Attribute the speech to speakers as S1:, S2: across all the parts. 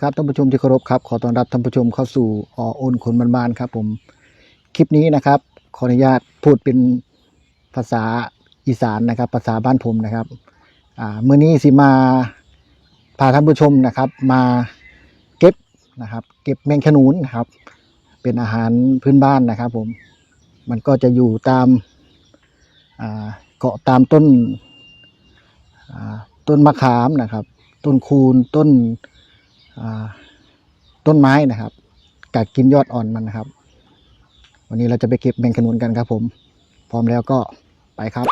S1: ครับท่านผู้ชมที่เคารพครับขอต้อนรับท่านผู้ชมเข้าสู่อโอนคนบ้านๆครับ ผมคลิปนี้นะครับ ขออนุญาตพูดเป็นภาษาอีสานนะครับ ภาษาบ้านผมนะครับอ่ามื้อนี้สิมาพาท่านผู้ชมนะครับ มาเก็บนะครับ เก็บแมงขนุนนะครับ เป็นอาหารพื้นบ้านนะครับ ผมมันก็จะอยู่ตามเกาะตามต้นต้นมะขามนะครับ ต้นคูนต้น ต้นไม้นะครับกัดกินยอดอ่อนมันนะครับ วันนี้เราจะไปเก็บแมงขนุนกันครับผม พร้อมแล้วก็ไปครับ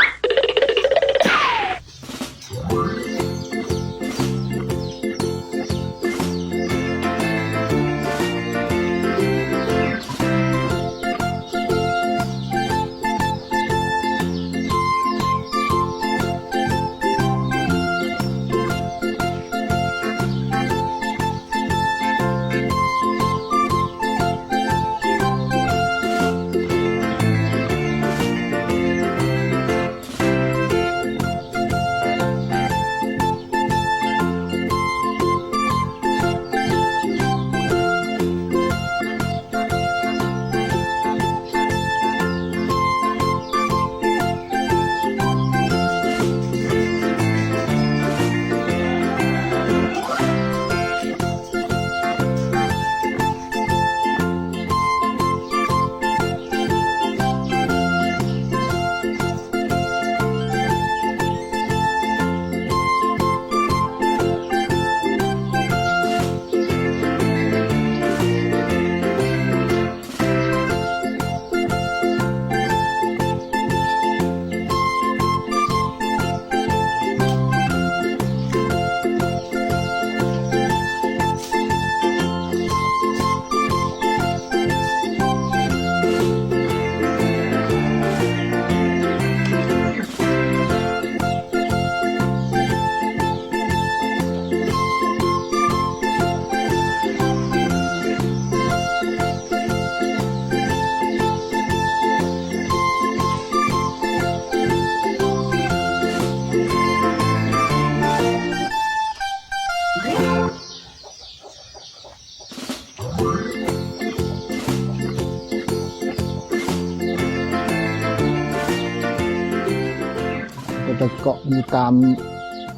S1: ตาม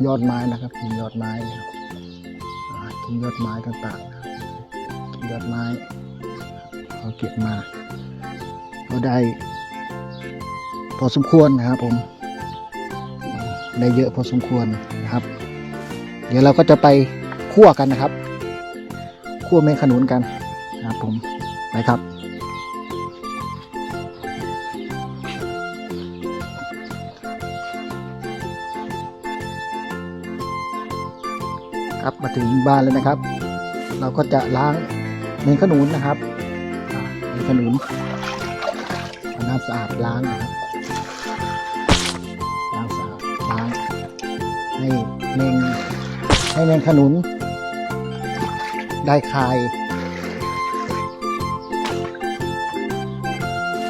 S1: ยอดไม้นะครับกินยอดไม้นะครับกินยอดไม้ต่างๆนะกินยอดไม้เขาเก็บมา ก็ได้ พอสมควรนะครับผมอืมได้เยอะพอสมควรนะครับ เดี๋ยวเราก็จะไปคั่วกันนะครับคั่วเมฆขนุนกันนะครับผมไปครับ ครับมาถึงบ้านแล้วนะครับ เราก็จะล้างเมนขนุนนะครับเมนขนุนเอาน้ำสะอาดล้างนะครับล้างสะอาดล้างให้เมงให้เมนขนุน ได้คาย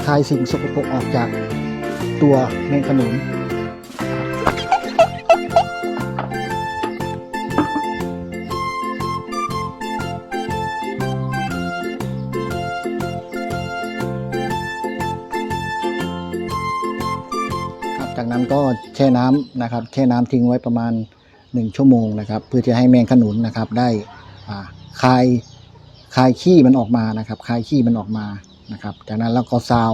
S1: คายสิ่งสกปรกออกจากตัวเมนขนุน ก็แช่น้ำนะครับแช่น้ำทิ้งไว้ประมาณ 1 ชั่วโมงนะครับ เพื่อจะให้แมงขนุนนะครับ ได้อ่าคายคายขี้มันออกมานะครับคายขี้มันออกมานะครับ จากนั้นเราก็ซาว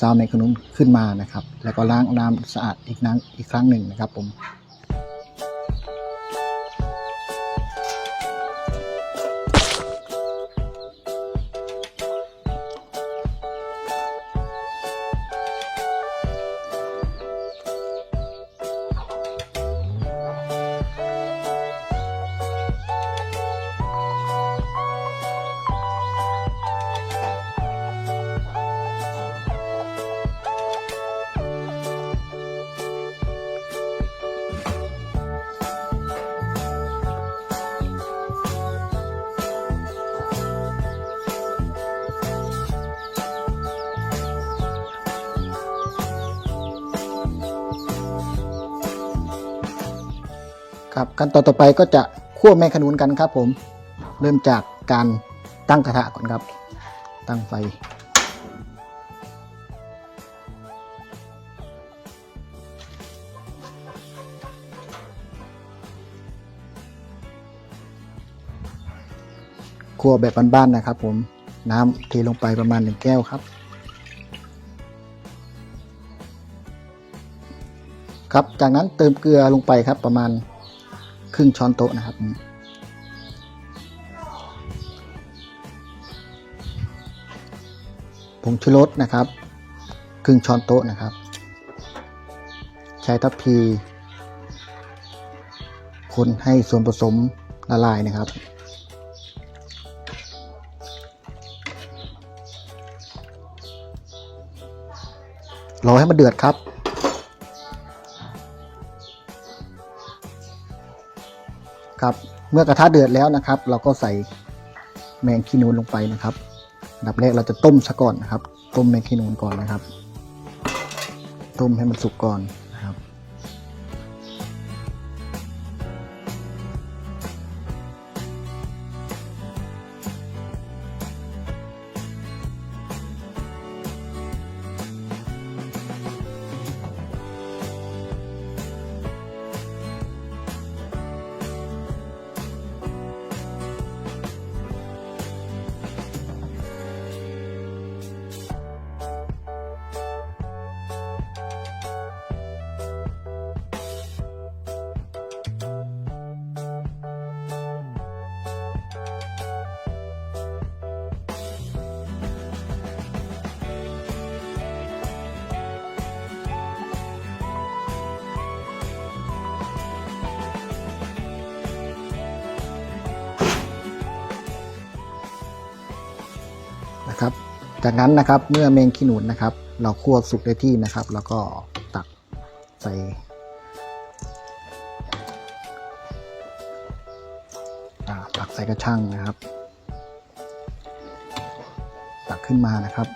S1: ซาวแมงขนุนขึ้นมานะครับ แล้วก็ล้างน้ำสะอาดอีกน้ำอีกครั้งหนึ่งนะครับผม ครับขั้นตอนต่อไปก็จะคั่วแมงขนุนกันครับผม เริ่มจากการตั้งกระทะก่อนครับ ตั้งไฟครัวแบบบ้านๆนะครับ ผมน้ำเทลงไปประมาณหนึ่งแก้วครับ ครับ จากนั้นเติมเกลือลงไปครับประมาณ ครึ่งช้อนโต๊ะนะครับผงชูรสนะครับ ครึ่งช้อนโต๊ะนะครับ ใช้ทัพพี คนให้ส่วนผสมละลายนะครับ รอให้มันเดือดครับ ครับเมื่อกระทะเดือดแล้วนะครับ เราก็ใส่แมงคีนูนลงไปนะครับดับแรกเราจะต้มซะก่อนนะครับ ต้มแมงคีนูนก่อนนะครับ ต้มให้มันสุกก่อน จากนั้นนะครับเมื่อเมงขี้หนุนนะครับ เราคั่วสุกได้ที่นะครับ แล้วก็ตักใส่ตักใส่กระชังนะครับ ตักขึ้นมานะครับ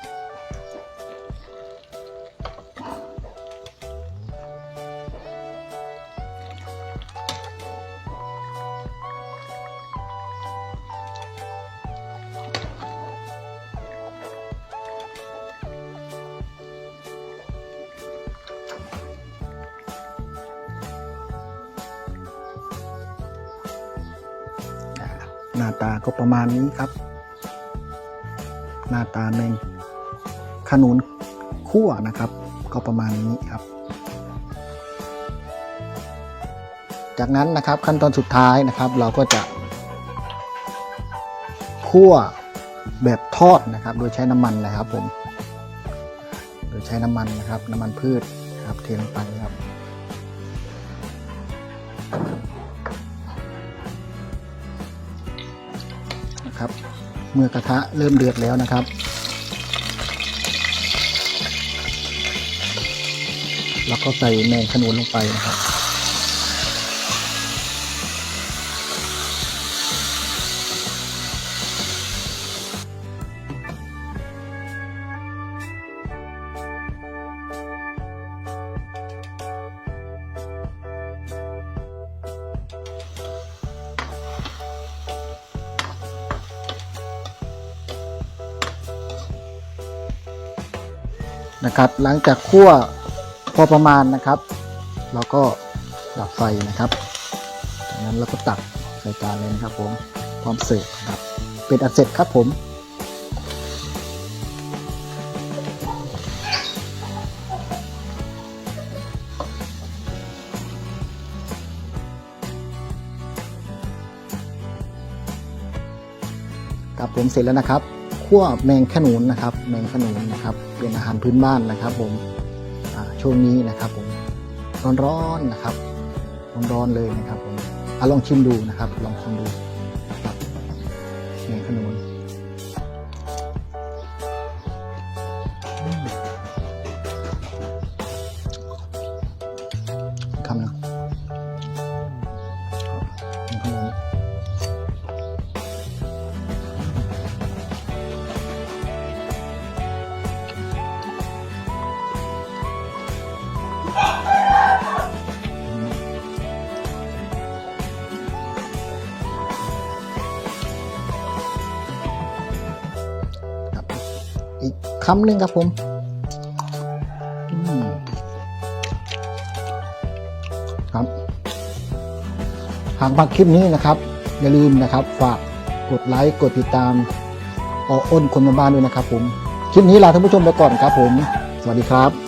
S1: หน้าตาก็ประมาณนี้ครับ หน้าตาแมงขนุนคั่วนะครับ ก็ประมาณนี้ครับ จากนั้นนะครับขั้นตอนสุดท้ายนะครับ เราก็จะคั่วแบบทอดนะครับ โดยใช้น้ำมันนะครับผม โดยใช้น้ำมันนะครับ น้ำมันพืชครับเทลงไปครับ นะครับ เมื่อกระทะเริ่มเดือดแล้วนะครับ แล้วก็ใส่แมงขนุนลงไปนะครับ นะครับ หลังจากคั่วพอประมาณนะครับเราก็ดับไฟนะครับ จากนั้นเราก็ตักใส่จานเลยนะครับผมพร้อมเสิร์ฟครับ เป็นอันเสร็จครับผมครับผมเสร็จแล้วนะครับ คั่วแมงขนุนนะครับ แมงขนุนนะครับ เป็นอาหารพื้นบ้านนะครับ ผมช่วงนี้นะครับ ผมร้อนๆนะครับร้อนๆเลยนะครับ ผมอลองชิมดูนะครับ ลองชิมดูแมงขนุน คำหนึ่งครับผมมครับหากมาคลิปนี้นะครับ อย่าลืมนะครับ ฝากกดไลค์กดติดตามออ้นคนบ้านด้วยนะครับผม คลิปนี้ลาท่านผู้ชมไปก่อนครับผม สวัสดีครับ